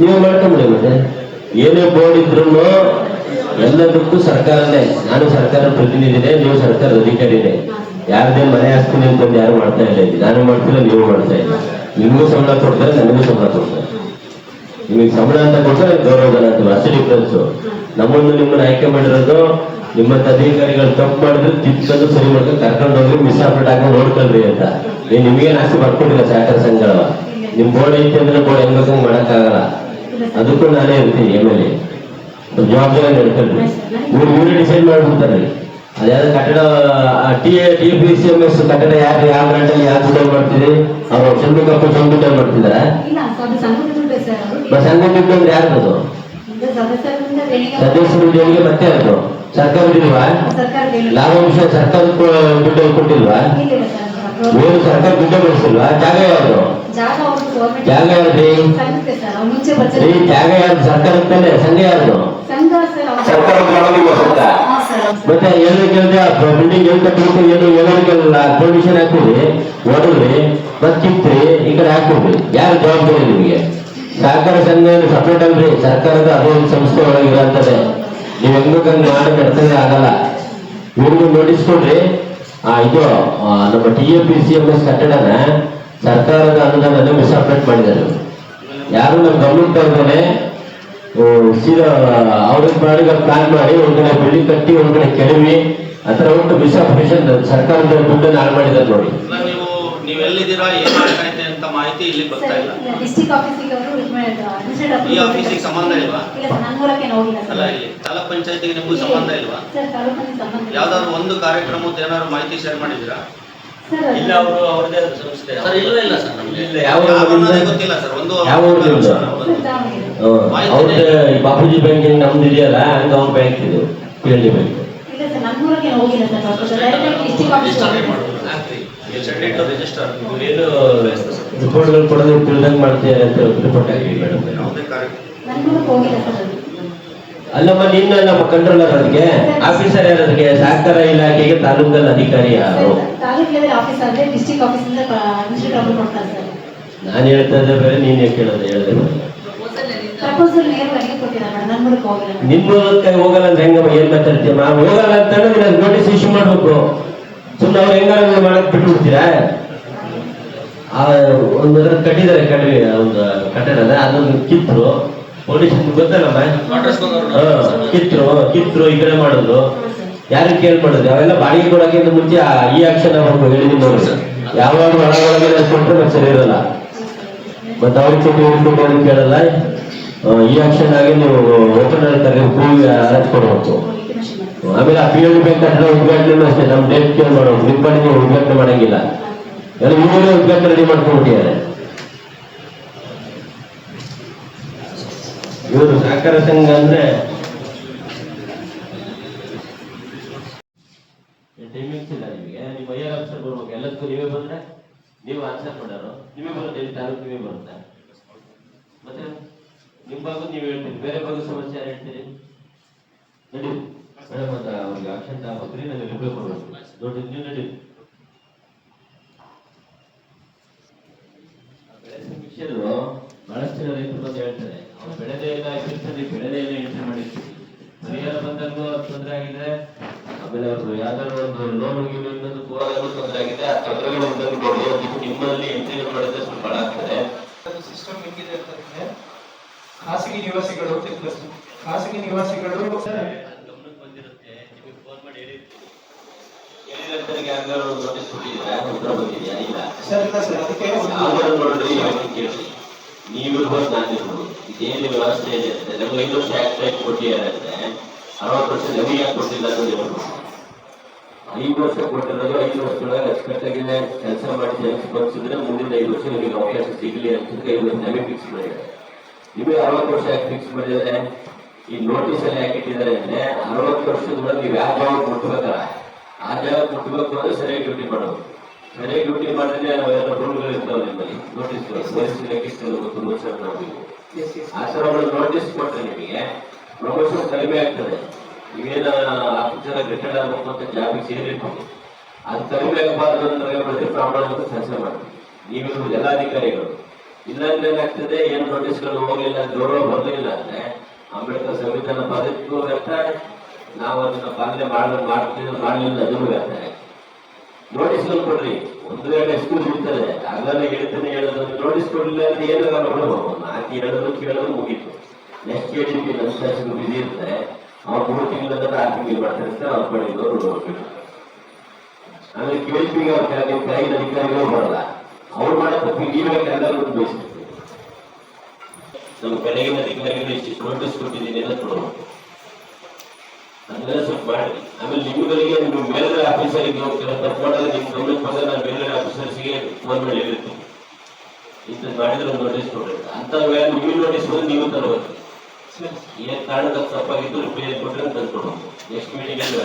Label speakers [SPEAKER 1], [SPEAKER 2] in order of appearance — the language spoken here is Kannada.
[SPEAKER 1] ನೀವು ಮಾಡ್ಕೊಂಬಿಡಿ ಮತ್ತೆ. ಏನೇ ಬೋರ್ಡ್ ಇದ್ರು ಎಲ್ಲದಕ್ಕೂ ಸರ್ಕಾರನೇ. ನಾನು ಸರ್ಕಾರ ಪ್ರತಿನಿಧಿನೇ, ನೀವು ಸರ್ಕಾರದ ಅಧಿಕಾರಿನೇ. ಯಾರದೇ ಮನೆ ಆಸ್ತಿ ಅಂತಂದು ಯಾರು ಮಾಡ್ತಾ ಇಲ್ಲ ನಾನು ಮಾಡ್ತಿಲ್ಲ, ನೀವು ಮಾಡ್ತಾ ಇಲ್ಲ. ನಿಮಗೂ ಸಂಬಳ ಕೊಡ್ತಾರೆ ನನಗೂ ಸಂಬಳ ಕೊಡ್ತಾರೆ. ನಿಮಗೆ ಸಂಬಳ ಅಂತ ಕೊಟ್ಟರೆ ಗೌರವಧನ ಅಂತ ಅಷ್ಟೇ ಡಿಫ್ರೆನ್ಸ್ ನಮ್ಮನ್ನು ನಿಮ್ಮನ್ನ ಆಯ್ಕೆ ಮಾಡಿರೋದು, ನಿಮ್ಮಂತ ಅಧಿಕಾರಿಗಳು ತಪ್ಪು ಮಾಡಿದ್ರೆ ತಿದ್ಕೊಂಡು ಸರಿ ಮಾಡ್ಕೊಂಡು ಕರ್ಕೊಂಡು ಹೋಗಿ ಮಿಸ್ ಆಫ್ರೆಟ್ ಹಾಕೊಂಡು ನೋಡ್ಕೊಳ್ರಿ ಅಂತ. ನೀವು ನಿಮಗೇನು ಆಸ್ತಿ ಬರ್ಕೊಂಡಿಲ್ಲ ಸಹಕಾರ ಸಂಘಗಳ. ನಿಮ್ ಬೋರ್ಡ್ ಐತಿ ಅಂದ್ರೆ ಬೋರ್ಡ್ ಹೆಂಗ್ ಮಾಡಕ್ಕಾಗಲ್ಲ. ಅದಕ್ಕೂ ನಾನೇ ಇರ್ತೀನಿ ಎಂ ಎಲ್ ಎ ಜವಾಬ್ದಾರಿ ನಡ್ಕೊಳ್ರಿ ಇವ್ರು ಇವ್ರು ಡಿಸೈಡ್ ಮಾಡ್ಬಿಡ್ತಾರೆ. ಅದ್ಯಾವ್ದು ಕಟ್ಟಡ T T P C M S ಕಟ್ಟಡ ಯಾರು ಯಾವ ಬ್ರಾಂಡಲ್ಲಿ ಯಾರು ದುಡ್ಡು ಮಾಡ್ತೀರಿ ಅವ್ರು ಚಂದ್ರಕಪ್ಪ ಕಪ್ಪು ಸಂಘ
[SPEAKER 2] ಇಲ್ಲ ಅದು ಯಾರು ಅದು.
[SPEAKER 1] ಸಂಘ ದುಡ್ಡು ಅಂದ್ರೆ ಸದಸ್ಯರು ದೇಣಿಗೆ ಮತ್ತೆ ಅದು ಸರ್ಕಾರ ಲಾಭಾಂಶ ಸರ್ಕಾರ ದುಡ್ಡು ಕೊಟ್ಟಿಲ್ವಾ? ಏನು ಸರ್ಕಾರ ದುಡ್ಡು ಬೆಳೆಸಿಲ್ವಾ ಜಾಗ ಯಾವ್ದು?
[SPEAKER 2] ಜಾಗ
[SPEAKER 1] ಯಾವ್ದ್ರಿ ಈ ಜಾಗ ಯಾವ್ದು? ಸರ್ಕಾರ ಸಂಘ
[SPEAKER 2] ಯಾವ್ದು?
[SPEAKER 1] ಸರ್ಕಾರ ಸಂಘ. ಮತ್ತೆ ಏನು ಕೇಳಿದ್ರೆ ಬಿಲ್ಡಿಂಗ್ ಎಲ್ಲಿ ಕಟ್ಟಬೇಕು ಏನು ಹೇಳೋರಿಗೆಲ್ಲ ಪರ್ಮಿಷನ್ ಹಾಕಿದ್ರಿ ಹೊಡದ್ರಿ ಮತ್ತೆ ಕಿತ್ರಿ ಈ ಕಡೆ ಹಾಕಿದ್ರಿ ಯಾರು ಜವಾಬ್ದಾರಿ ನಿಮಗೆ? ಸಹಕಾರ ಸಂಘ ಸಪ್ರೇಟ್ ಅಲ್ರಿ? ಸರ್ಕಾರದ ಅದೇ ಒಂದು ಸಂಸ್ಥೆ ಒಳಗೆ ಇರೋಂಥದ್ದೇ ನೀವು ಹೆಂಗ್ ಮಾಡಿ ನಡ್ತದೆ ಆಗಲ್ಲ. ಇವ್ರಿಗೂ ನೋಟಿಸ್ ಕೊಡ್ರಿ. ಇದು ನಮ್ಮ T A P C M S ಕಟ್ಟಡನ ಸರ್ಕಾರದ ಅನುದಾನ ಮಿಸ್ಅಪ್ರೇಟ್ ಮಾಡಿದ್ದಾರೆ. ಯಾರು ನಮ್ಮ ಗಮನಕ್ಕೆ ತರ್ದೇನೆ ಸೀದಾ ಅವ್ರಿಗೆ ಮಾಡಿದ ಪ್ಲಾನ್ ಮಾಡಿ ಒಂದ್ ಕಡೆ ಬಿಲ್ಡಿಂಗ್ ಕಟ್ಟಿ, ಒಂದ್ ಕಡೆ ಕೆಡವಿ, ಆ ಥರ ಉಂಟು ಮಿಸ್ಆಪರೇಷನ್ ಸರ್ಕಾರದ ದುಡ್ಡನ್ನು ಹಾಳು ಮಾಡಿದ್ದಾರೆ ನೋಡಿ
[SPEAKER 3] ನೀವು ಎಲ್ಲಿದ್ದೀರಾ ಏನ್ ಮಾಡ್ತಾ ಇದೆ ಅಂತ ಮಾಹಿತಿ ಇಲ್ಲಿ ಬರ್ತಾ
[SPEAKER 2] ಸರ್
[SPEAKER 3] ಇಲ್ಲ
[SPEAKER 2] ಡಿಸ್ಟಿಕ್ ಆಫೀಸಿಗೆ ಅವರು
[SPEAKER 3] ಈ ಆಫೀಸಿಗೆ ಸಂಬಂಧ ಇಲ್ವಾ? ಅಲ್ಲ
[SPEAKER 2] ಸರ್
[SPEAKER 3] ಇಲ್ಲಿ ತಾಲೂಕ್ ಪಂಚಾಯತಿಗೆ ನಿಮಗೂ ಸಂಬಂಧ ಇಲ್ವಾ?
[SPEAKER 2] ಸರ್ ತಾಲೂಕಿನ ಸಂಬಂಧ ಇಲ್ಲ.
[SPEAKER 3] ಯಾವ್ದಾದ್ರು ಒಂದು ಕಾರ್ಯಕ್ರಮದ ಏನಾದ್ರು ಮಾಹಿತಿ ಶೇರ್ ಮಾಡಿದ್ದೀರಾ?
[SPEAKER 4] ಇಲ್ಲ ಅವರು ಅವ್ರದೇ ಸಂಸ್ಥೆ.
[SPEAKER 3] ಸರ್ ಇಲ್ಲ ಇಲ್ಲ ಸರ್ ನಮ್ಗೆ
[SPEAKER 1] ಇಲ್ಲ, ಯಾವ
[SPEAKER 3] ಅನ್ನೋದೇ ಗೊತ್ತಿಲ್ಲ ಸರ್ ಒಂದು
[SPEAKER 1] ಯಾವ. ಅವ್ರದ್ದು ಬಾಪೂಜಿ ಬ್ಯಾಂಕ್ ನಮ್ದು ಇದೆಯಲ್ಲ ಹಂಗ ಅವ್ರ ಬ್ಯಾಂಕ್ ಇದು ಪಿ ಎಲ್ ಡಿ ಬ್ಯಾಂಕ್
[SPEAKER 2] ಇಲ್ಲ ಸರ್ ನಮ್ಮೂರಕ್ಕೆ ಹೋಗಿಲ್ಲ ಸರ್ ಡೈರೆಕ್ಟ್ ಡಿಸ್ಟ್ರಿಕ್ಟ್ ಆಫೀಸ್
[SPEAKER 1] ರಿಪೋರ್ಟ್ಗಳು ಕೊಡೋದು ತಿಳಿದಂಗೆ ಮಾಡ್ತೀರಾ ಅಂತ ರಿಪೋರ್ಟ್ ಮೇಡಮ್ ಅಲ್ಲಮ್ಮ ನೀನು ನಮ್ಮ ಕಂಟ್ರೋಲರ್ ಅದಕ್ಕೆ ಆಫೀಸರ್ ಯಾರು ಅದಕ್ಕೆ ಸಹಕಾರ ಇಲಾಖೆಗೆ ತಾಲೂಕಲ್ಲಿ ಅಧಿಕಾರಿ ಯಾರು? ನಾನು ಹೇಳ್ತಾ ಇದ್ದೆ ಬೇರೆ ನೀನೇ ಕೇಳೋದು? ಹೇಳಿದೆ.
[SPEAKER 2] ಪ್ರಪೋಸಲ್ ನೇರ ನನಗೆ ಕೊಟ್ಟಿದ್ದಾರೆ ಮೇಡಮ್ ನನ್ನೂರಕ್ಕೆ ಹೋಗಿಲ್ಲ ಮೇಡಮ್
[SPEAKER 1] ನಿಮ್ ಮೂಲಕ ಹೋಗಲ್ಲ ಅಂದ್ರೆ ಹೆಂಗಮ್ಮ ಏನ್ ಮಾತಾಡ್ತೀಯಮ್ಮ ನಾವು ಹೋಗಲ್ಲ ಅಂತ ನೀನು ನೋಟಿಸ್ ಇಶ್ಯೂ ಮಾಡ್ಬೇಕು. ಸುಮ್ಮನೆ ಅವ್ರು ಹೆಂಗಾರ ಮಾಡಕ್ ಬಿಟ್ಬಿಡ್ತೀರಾ? ಆ ಒಂದು ಕಟ್ಟಿದ್ದಾರೆ ಕಡಿಮೆ ಒಂದು ಕಟ್ಟಡ ಅದನ್ನು ಕಿತ್ರು. ಪೊಲೀಸ್ ಗೊತ್ತಲ್ಲಮ್ಮ
[SPEAKER 3] ಕಿತ್ತರು
[SPEAKER 1] ಹಾ, ಕಿತ್ರು ಕಿತ್ರು ಈ ಕಡೆ ಮಾಡಿದ್ರು. ಯಾರು ಕೇಳ್ ಮಾಡಿದ್ರು? ಅವೆಲ್ಲ ಬಾಡಿಗೆ ಕೊಡೋಕ್ಕಿಂತ ಮುಂಚೆ ಈ ಆಕ್ಷನ್ ಅವ್ರು ಹೇಳಿದೀನಿ ನೋಡಿ ಯಾವಾಗ ಒಳಗೊಳಗೆ ಒಳಗೆ ಕೊಟ್ಟರೆ ಮತ್ತೆ ಸರಿ ಇರಲ್ಲ. ಮತ್ತೆ ಅವ್ರಿಗೆ ಕೊಟ್ಟು ಕೊಟ್ಟು ಕೇಳಲ್ಲ. ಈ ಆಕ್ಷನ್ ಆಗಿ ನೀವು ಓಪನ್ ಕರೆ ಕೂಗಿ ಅರೆಸ್ಟ್ ಕೊಡಬೇಕು. ಆಮೇಲೆ ಆ ಪಿ ಬ್ಯಾಂಕ್ ಕಟ್ಟಡ ಉದ್ಘಾಟನೆ ಅಷ್ಟೇ ನಮ್ಮ ಡೇಟ್ ಕೇಳಿ ಮಾಡೋದು ನಿಮ್ಮ ನೀವು ಉದ್ಘಾಟನೆ ಮಾಡಂಗಿಲ್ಲ. ಎಲ್ಲ ಇವರೇ ಉದ್ಘಾಟನೆ ರೆಡಿ ಮಾಡ್ಕೊಂಡ್ಬಿಟ್ಟಿದ್ದಾರೆ. ಇವರು ಸಹಕಾರ ಸಂಘ ಅಂದ್ರೆ ಟೈಮಿಂಗ್ಸ್ ಇಲ್ಲ ನಿಮಗೆ. ನಿಮ್ಮ ಐಆರ್ ಆಫೀಸರ್ ಬರ್ಬೇಕು ಎಲ್ಲದಕ್ಕೂ ನೀವೇ ಬಂದ್ರೆ ನೀವು ಆನ್ಸರ್ ಮಾಡೋರು ನೀವೇ ಬರುತ್ತೆ ತಾಲೂಕು ನೀವೇ ಬರುತ್ತೆ. ಮತ್ತೆ ನಿಮ್ಮ ಭಾಗ ನೀವು ಹೇಳ್ತೀರಿ. ಬೇರೆ ಭಾಗ ಸಮಸ್ಯೆ ಯಾರು ಹೇಳ್ತೀರಿ? ನಡಿ ಮೇಡಮ್ ಅಂತ ಅವ್ರಿಗೆ ಆಪ್ಷನ್ ನನಗೆ ರಿಪ್ಲೈ ಕೊಡ್ಬೇಕು. ನೋಡಿ ನೀವು ನಡಿ ಬೆಳೆ ಸಮೀಕ್ಷೆರು ಬಹಳಷ್ಟು ಜನ ರೈತರು ಬಂದು ಹೇಳ್ತಾರೆ ಅವ್ರು ಬೆಳೆದೇ ಇಲ್ಲ ಇರ್ತಾರೆ ಬೆಳೆದೇ ಇಲ್ಲ ಎಂಟ್ರಿ ಮಾಡಿದ್ವಿ ಪರಿಹಾರ ಬಂದಾಗ ತೊಂದರೆ ಆಗಿದೆ ಆಮೇಲೆ ಅವರು ಯಾವ್ದಾದ್ರು ಒಂದು ಲೋನ್ ಇನ್ನೊಂದು ಹೋರಾಡಲು ತೊಂದರೆ ಆಗಿದೆ ಆ ತೊಂದರೆಗಳು ಬಂದಂಗೆ ನಿಮ್ಮಲ್ಲಿ ಎಂಟ್ರಿ ಮಾಡಿದ್ರೆ ಸ್ವಲ್ಪ ಬಹಳ ಆಗ್ತದೆ.
[SPEAKER 5] ಸಿಸ್ಟಮ್ ಹೆಂಗಿದೆ ಅಂತಂದ್ರೆ ಖಾಸಗಿ ನಿವಾಸಿಗಳು ಖಾಸಗಿ ನಿವಾಸಿಗಳು
[SPEAKER 1] ಗಮನಕ್ಕೆ ಬಂದಿರುತ್ತೆ ನಿಮಗೆ ಫೋನ್ ಮಾಡಿ ಹೇಳಿರ್ತೀವಿ ನೋಟಿಸ್ ಕೊಟ್ಟಿದ್ದೀರಾ ಉತ್ತರ ಬಂದಿದೆಯಾ ಇಲ್ಲ
[SPEAKER 5] ಸರ್ ಇಲ್ಲ ಸರ್ ಅದಕ್ಕೆ
[SPEAKER 1] ನೋಡ್ರಿ ಕೇಳಿ ನೀವಿರ್ಬೋದು ಇದೇನು ವ್ಯವಸ್ಥೆ ಇದೆ ನಮ್ಗೆ ಐದು ವರ್ಷ ಆಕ್ಟ್ ಕೊಟ್ಟಿದ್ದಾರೆ ಅರವತ್ತು ವರ್ಷ ನಮಗೆ ಯಾಕೆ ಕೊಟ್ಟಿಲ್ಲ ಅನ್ನೋದು ಐದು ವರ್ಷ ಕೊಟ್ಟಿರೋದು ಐದು ವರ್ಷದೊಳಗೆ ಅಚ್ಚುಕಟ್ಟಾಗಿನ ಕೆಲಸ ಮಾಡಿ ಜನಕ್ಕೆ ಮುಂದಿನ ಐದು ವರ್ಷ ನಿಮಗೆ ಅವಕಾಶ ಸಿಗಲಿ ಅಂತ ಐದು ವರ್ಷ ನಮಗೆ ಫಿಕ್ಸ್ ಮಾಡಿದ್ದಾರೆ. ನಿಮಗೆ ಅರವತ್ತು ವರ್ಷ ಯಾಕೆ ಫಿಕ್ಸ್ ಮಾಡಿದ್ದಾರೆ? ಈ ನೋಟಿಸ್ ಅಲ್ಲಿ ಯಾಕೆ ಇಟ್ಟಿದ್ದಾರೆ ಅಂದ್ರೆ ಅರವತ್ತು ವರ್ಷದೊಳಗೆ ನೀವು ಯಾವ ಮುಟ್ಬೇಕಲ್ಲ ಆ ಜಾಗ ಮುಟ್ಬೇಕು ಅಂದ್ರೆ ಸರಿಯಾಗಿ ಡ್ಯೂಟಿ ಮಾಡೋದು. ಸರಿಯಾಗಿ ಡ್ಯೂಟಿ ಮಾಡಿದ್ರೆ ಅವೆಲ್ಲ ರೂಲ್ಗಳು ಇರ್ತಾವೆ ನಿಮ್ಮಲ್ಲಿ? ನೋಟಿಸ್ ಮಾಡಬೇಕು
[SPEAKER 5] Yes, yes.
[SPEAKER 1] ಆ ಥರ ಒಂದು ನೋಟಿಸ್ ಕೊಟ್ಟರೆ ನಿಮಗೆ ಪ್ರಮೋಷನ್ ಕಡಿಮೆ ಆಗ್ತದೆ. ನೀವೇನ ಆಫೀಸರ್ ರಿಟೈರ್ಡ್ ಆಗಬೇಕು ಅಂತ ಜಾಬಿಗೆ ಸೇರಿರ್ತೀವಿ ಅದು ಕಡಿಮೆ ಆಗಬಾರ್ದು ಅಂದ್ರೆ ಪ್ರತಿ ಪ್ರಾಮಾಣಿಕ ಕೆಲಸ ಮಾಡ್ತೀವಿ ನೀವು ಜಿಲ್ಲಾಧಿಕಾರಿಗಳು ಇಲ್ಲಾಂದ್ರೆ ಏನಾಗ್ತದೆ ಏನು ನೋಟಿಸ್ಗಳು ಹೋಗಲಿಲ್ಲ ಗೌರವ ಬರಲಿಲ್ಲ ಅಂದ್ರೆ ಅಂಬೇಡ್ಕರ್ ಸಂವಿಧಾನ ಬದುಕು ವ್ಯರ್ಥ ನಾವು ಅದನ್ನ ಪಾಲನೆ ಮಾಡಲು ಮಾಡ್ತೀವಿ ಮಾಡಲಿಲ್ಲ ಅದನ್ನು ಹೇಳ್ತಾರೆ ನೋಟಿಸ್ ಕೊಡ್ರಿ. ಒಂದು ವೇಳೆ ಎಕ್ಸ್ಕ್ಯೂಸ್ ಇರ್ತದೆ ಆಗಲ್ಲ ಹೇಳ್ತೇನೆ ಹೇಳೋದು ನೋಟಿಸ್ ಕೊಡಲಿಲ್ಲ ಅಂದ್ರೆ ಏನಾಗಲ್ಲ ಹೊಡಬಹುದು ನಾಲ್ಕು ಹೇಳೋದು, ಕೇಳೋದು ಮುಗೀತು. ನೆಕ್ಸ್ಟ್ ಕೇಳಿದ್ವಿ ನನ್ನ ಶಾಸಕರು ಬಿಸಿ ಇರ್ತಾರೆ. ಅವ್ರು ಮೂರು ತಿಂಗಳ ಆರು ತಿಂಗಳು ಮಾಡ್ತಾರೆ ಅವ್ರು ಅವ್ರ ಪಡೆಯೋರು ನೋಡ್ಬೇಕು. ಆಮೇಲೆ ಕೇಳಿದ್ವಿ ಅವ್ರ ಕೆಳಗೆ ಕೆಳಗಿನ ಅಧಿಕಾರಿಗಳು ಬರಲ್ಲ. ಅವ್ರು ಮಾಡೋ ತಪ್ಪಿಗೆ ನೀವೇ ಉದ್ದೇಶಿಸ್ತೀವಿ ನಮ್ಮ ಕೆಳಗಿನ ಅಧಿಕಾರಿಗಳು ಇಷ್ಟು ನೋಟಿಸ್ ಕೊಟ್ಟಿದ್ದೀನಿ ಅಂತ ಕೊಡಬೇಕು ಅದನ್ನೆಲ್ಲ ಸ್ವಲ್ಪ ಆಮೇಲೆ ನಿಮ್ಮಗಳಿಗೆ ನೀವು ಮೇಲ್ಗಡೆ ಆಫೀಸರಿಗೆ ಹೋಗ್ತೀರ ತಪ್ಪಾದಾಗ ನಿಮ್ಮ ಗಮನಕ್ಕೆ ಬಂದ ನಾನು ಮೇಲ್ಗಡೆ ಆಫೀಸರ್ಸ್ಗೆ ಫೋನ್ ಮಾಡಿ ಹೇಳಿರ್ತೀನಿ ಇಂಥದ್ದು ಮಾಡಿದ್ರೆ ನೋಟಿಸ್ ಕೊಡ್ರಿ ನೀವು ನೋಟಿಸ್ ನೀವು ತರಬೇಕು. ಏನ್ ಕಾರಣಕ್ಕೆ ತಪ್ಪಾಗಿದ್ದು ರಿಪೇರಿ ಕೊಟ್ಟರೆ ತಂದು ಕೊಡೋದು ನೆಕ್ಸ್ಟ್ ಮೀಟಿಂಗ್ ಅಲ್ಲಿ